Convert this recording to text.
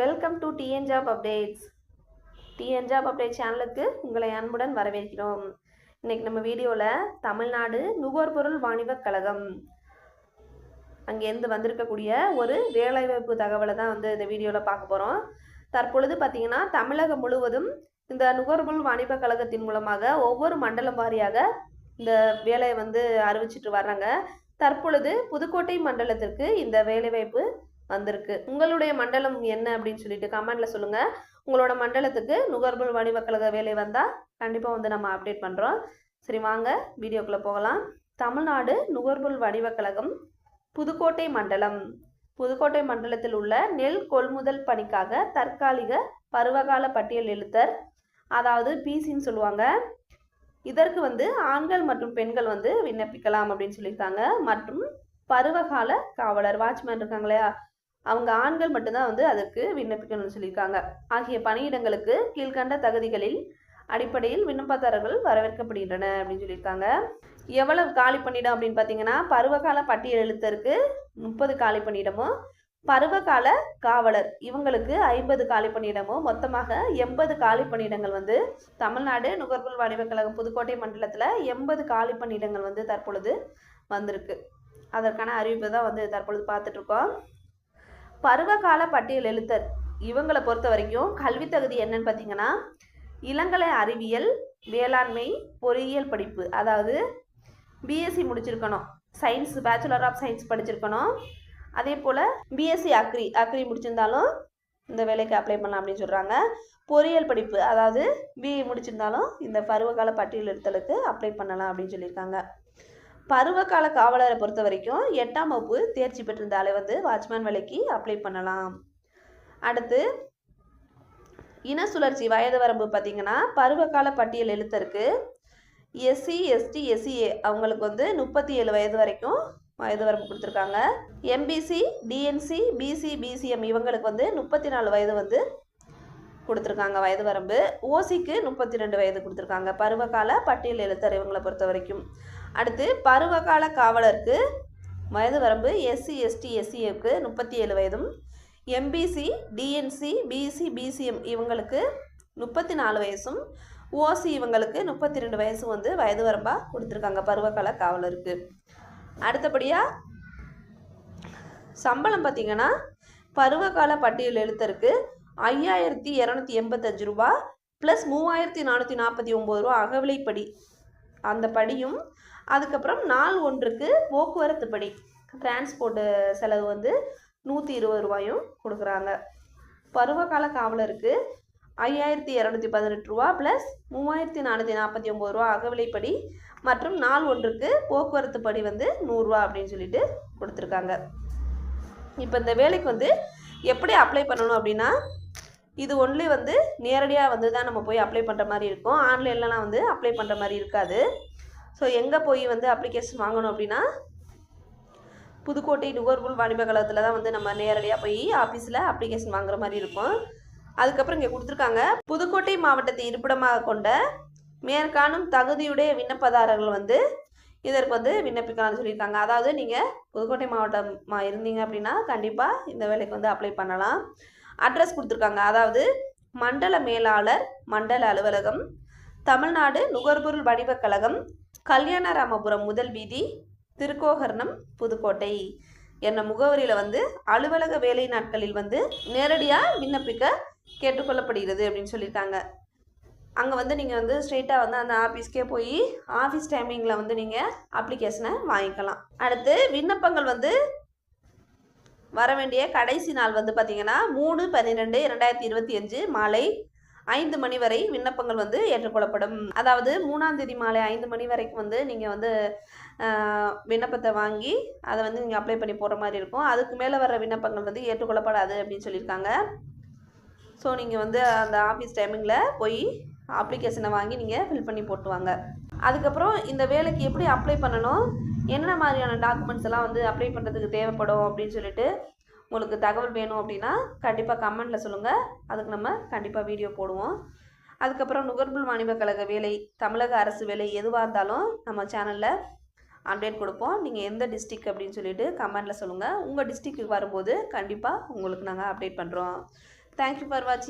Welcome to TN job updates TN job update சேனலுக்கு உங்களை அன்புடன் வரவேற்கிறோம். இன்னைக்கு நம்ம வீடியோவில் தமிழ்நாடு நுகர்பொருள் வாணிபக் கழகம் அங்கேருந்து வந்திருக்கக்கூடிய ஒரு வேலைவாய்ப்பு தகவலை தான் வந்து இந்த வீடியோவில் பார்க்க போகிறோம் தற்பொழுது பார்த்திங்கன்னா தமிழகம் முழுவதும் இந்த நுகர்பொருள் வாணிபக் கழகத்தின் மூலமாக ஒவ்வொரு மண்டலம் வாரியாக இந்த வேலையை வந்து அறிவிச்சிட்டு வர்றாங்க. தற்பொழுது புதுக்கோட்டை மண்டலத்திற்கு இந்த வேலைவாய்ப்பு வந்திருக்கு. உங்களுடைய மண்டலம் என்ன அப்படின்னு சொல்லிட்டு கமெண்ட்ல சொல்லுங்க. உங்களோட மண்டலத்துக்கு நுகர்பொருள் வாணிபக் கழக வேலை வந்தால் கண்டிப்பாக வந்து நம்ம அப்டேட் பண்ணுறோம் சரி வாங்க வீடியோக்குள்ளே போகலாம். தமிழ்நாடு நுகர்பொருள் வாணிபக் கழகம் புதுக்கோட்டை மண்டலம். புதுக்கோட்டை மண்டலத்தில் உள்ள நெல் கொள்முதல் பணிக்காக தற்காலிக பருவகால பட்டியல் எழுத்தர் அதாவது பிசின்னு சொல்லுவாங்க. இதற்கு வந்து ஆண்கள் மற்றும் பெண்கள் வந்து விண்ணப்பிக்கலாம் அப்படின்னு சொல்லியிருக்காங்க. மற்றும் பருவகால காவலர் வாட்ச்மேன் இருக்காங்க இல்லையா? அவங்க ஆண்கள் மட்டும்தான் வந்து அதற்கு விண்ணப்பிக்கணும்னு சொல்லியிருக்காங்க. ஆகிய பணியிடங்களுக்கு கீழ்கண்ட தகுதிகளில் அடிப்படையில் விண்ணப்பதாரர்கள் வரவேற்கப்படுகின்றன அப்படின்னு சொல்லியிருக்காங்க. எவ்வளவு காலி பணியிடம் அப்படின்னு பார்த்தீங்கன்னா பருவகால பட்டியல் எழுத்தருக்கு முப்பது காலி பணியிடமும் பருவகால காவலர் இவங்களுக்கு ஐம்பது காலி பணியிடமும் மொத்தமாக எண்பது காலி பணியிடங்கள் வந்து தமிழ்நாடு நுகர்பொருள் வாணிபக் கழகம் புதுக்கோட்டை மண்டலத்தில் எண்பது காலி பணியிடங்கள் வந்து தற்பொழுது வந்திருக்கு. அதற்கான அறிவிப்பு தான் வந்து தற்பொழுது பார்த்துட்ருக்கோம் பருவகால பட்டியல் எழுத்தர். இவங்களை பொறுத்த வரைக்கும் கல்வி தகுதி என்னன்னு பார்த்தீங்கன்னா இளங்கலை அறிவியல் வேளாண்மை பொறியியல் படிப்பு. அதாவது பிஎஸ்சி முடிச்சிருக்கணும். சயின்ஸ் பேச்சுலர் ஆஃப் சயின்ஸ் படிச்சிருக்கணும். அதே போல் பிஎஸ்சி அக்ரி அக்ரி முடிச்சிருந்தாலும் இந்த வேலைக்கு அப்ளை பண்ணலாம் அப்படின்னு சொல்கிறாங்க பொறியியல் படிப்பு அதாவது பிஏ முடிச்சிருந்தாலும் இந்த பருவகால பட்டியல் எழுத்தலுக்கு அப்ளை பண்ணலாம் அப்படின்னு சொல்லியிருக்காங்க. பருவகால காவலரை பொறுத்த வரைக்கும் எட்டாம் வகுப்பு தேர்ச்சி பெற்றிருந்தாலே வந்து வாட்ச்மேன் வேலைக்கு அப்ளை பண்ணலாம். அடுத்து இன சுழற்சி வயது வரம்பு பார்த்தீங்கன்னா பருவகால பட்டியல் எழுத்தருக்கு எஸ்சி எஸ்டி எஸ்சிஏ அவங்களுக்கு வந்து முப்பத்தி ஏழு வயது வரைக்கும் வயது வரம்பு கொடுத்துருக்காங்க. எம்பிசி டிஎன்சி பிசி பிசிஎம் இவங்களுக்கு வந்து முப்பத்தி நாலு வயது வந்து கொடுத்துருக்காங்க வயது வரம்பு. ஓசிக்கு முப்பத்தி ரெண்டு வயது கொடுத்துருக்காங்க. பருவகால பட்டியல் எழுத்தர் இவங்களை பொறுத்த வரைக்கும். அடுத்து பருவகால காவலருக்கு வயது வரம்பு எஸ்சி எஸ்டி எஸ்சிஏக்கு முப்பத்தி ஏழு வயதும் எம்பிசி டிஎன்சி பிசி பிசிஎம் இவங்களுக்கு முப்பத்தி நாலு வயசும் ஓசி இவங்களுக்கு முப்பத்தி ரெண்டு வயசும் வந்து வயது வரம்பாக கொடுத்துருக்காங்க பருவகால காவலருக்கு. அடுத்தபடியாக சம்பளம் பார்த்திங்கன்னா பருவகால பட்டியல் எழுத்தருக்கு ஐயாயிரத்தி இரநூத்தி எண்பத்தஞ்சு ரூபா ப்ளஸ் மூவாயிரத்தி நானூற்றி நாற்பத்தி ஒம்பது ரூபா அகவிலைப்படி அந்த படியும். அதுக்கப்புறம் நாள் ஒன்றுக்கு போக்குவரத்து படி. டிரான்ஸ்போர்ட்டு செலவு வந்து நூற்றி இருபது ரூபாயும் கொடுக்குறாங்க. பருவகால காவலருக்கு ஐயாயிரத்தி இரநூத்தி பதினெட்டு ரூபா ப்ளஸ் மூவாயிரத்தி நானூற்றி நாற்பத்தி ஒம்பது ரூபா அகவிலைப்படி மற்றும் நாள் ஒன்றுக்கு போக்குவரத்து படி வந்து நூறுரூவா அப்படின்னு சொல்லிட்டு கொடுத்துருக்காங்க. இப்போ இந்த வேலைக்கு வந்து எப்படி அப்ளை பண்ணணும் அப்படின்னா இது ஒன்லி வந்து நேரடியாக வந்து தான் நம்ம போய் அப்ளை பண்ணுற மாதிரி இருக்கும். ஆன்லைன்லலாம் வந்து அப்ளை பண்ணுற மாதிரி இருக்காது. ஸோ எங்கே போய் வந்து அப்ளிகேஷன் வாங்கணும் அப்படின்னா புதுக்கோட்டை நுகர்பொருள் வாணிப கழகத்தில் தான் வந்து நம்ம நேரடியாக போய் ஆஃபீஸில் அப்ளிகேஷன் வாங்குற மாதிரி இருக்கும். அதுக்கப்புறம் இங்கே கொடுத்துருக்காங்க புதுக்கோட்டை மாவட்டத்தை இருப்பிடமாக கொண்ட மேற்காணும் தகுதியுடைய விண்ணப்பதாரர்கள் வந்து இதற்கு வந்து விண்ணப்பிக்கலாம்னு சொல்லியிருக்காங்க. அதாவது நீங்கள் புதுக்கோட்டை மாவட்டமாக இருந்தீங்க அப்படின்னா கண்டிப்பாக இந்த வேலைக்கு வந்து அப்ளை பண்ணலாம். அட்ரஸ் கொடுத்துருக்காங்க. அதாவது மண்டல மேலாளர் மண்டல அலுவலகம் தமிழ்நாடு நுகர்பொருள் வடிவக் கழகம் கல்யாணராமபுரம் முதல் வீதி திருக்கோகர்ணம் புதுக்கோட்டை என்ன முகவரியில் வந்து அலுவலக வேலை நாட்களில் வந்து நேரடியாக விண்ணப்பிக்க கேட்டுக்கொள்ளப்படுகிறது அப்படின்னு சொல்லியிருக்காங்க. அங்கே வந்து நீங்கள் வந்து ஸ்ட்ரெயிட்டாக வந்து அந்த ஆஃபீஸ்க்கே போய் ஆஃபீஸ் டைமிங்கில் வந்து நீங்கள் அப்ளிகேஷனை வாங்கிக்கலாம். அடுத்து விண்ணப்பங்கள் வந்து வர வேண்டிய கடைசி நாள் வந்து பார்த்திங்கன்னா மூணு பன்னிரெண்டு இரண்டாயிரத்தி இருபத்தி அஞ்சு மாலை ஐந்து மணி வரை விண்ணப்பங்கள் வந்து ஏற்றுக்கொள்ளப்படும். அதாவது மூணாம் தேதி மாலை ஐந்து மணி வரைக்கும் வந்து நீங்கள் வந்து விண்ணப்பத்தை வாங்கி அதை வந்து நீங்கள் அப்ளை பண்ணி போகிற மாதிரி இருக்கும். அதுக்கு மேலே வர விண்ணப்பங்கள் வந்து ஏற்றுக்கொள்ளப்படாது அப்படின்னு சொல்லியிருக்காங்க. ஸோ நீங்கள் வந்து அந்த ஆஃபீஸ் டைமிங்கில் போய் அப்ளிகேஷனை வாங்கி நீங்கள் ஃபில் பண்ணி போட்டுவாங்க. அதுக்கப்புறம் இந்த வேலைக்கு எப்படி அப்ளை பண்ணணும்? என்னென்ன மாதிரியான டாக்குமெண்ட்ஸ் எல்லாம் வந்து அப்ளை பண்ணுறதுக்கு தேவைப்படும் அப்படின்னு சொல்லிட்டு உங்களுக்கு தகவல் வேணும் அப்படின்னா கண்டிப்பாக கமெண்ட்டில் சொல்லுங்கள் அதுக்கு நம்ம கண்டிப்பாக வீடியோ போடுவோம். அதுக்கப்புறம் நுகர்பொருள் வாணிபக் கழக வேலை தமிழக அரசு வேலை எதுவாக இருந்தாலும் நம்ம சேனலில் அப்டேட் கொடுப்போம். நீங்கள் எந்த டிஸ்ட்ரிக் அப்படின்னு சொல்லிட்டு கமெண்ட்டில் சொல்லுங்கள் உங்கள் டிஸ்ட்ரிக்கு வரும்போது கண்டிப்பாக உங்களுக்கு நாங்கள் அப்டேட் பண்ணுறோம் தேங்க்யூ ஃபார் வாட்சிங்